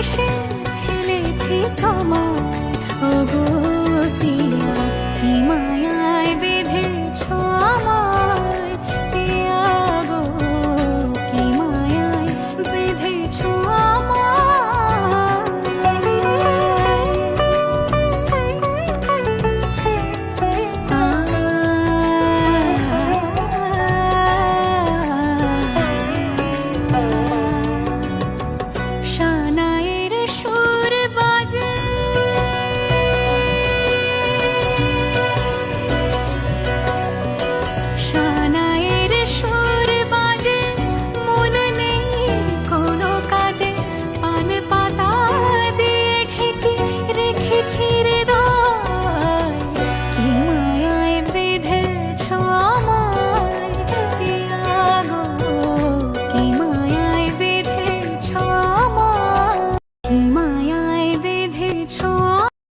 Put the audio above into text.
হেসে ফেলেছি তোমার ওগো পিয়া মায়ায় বেঁধেছ আমায়। গো কি মায়ায় বেঁধেছ আমায়।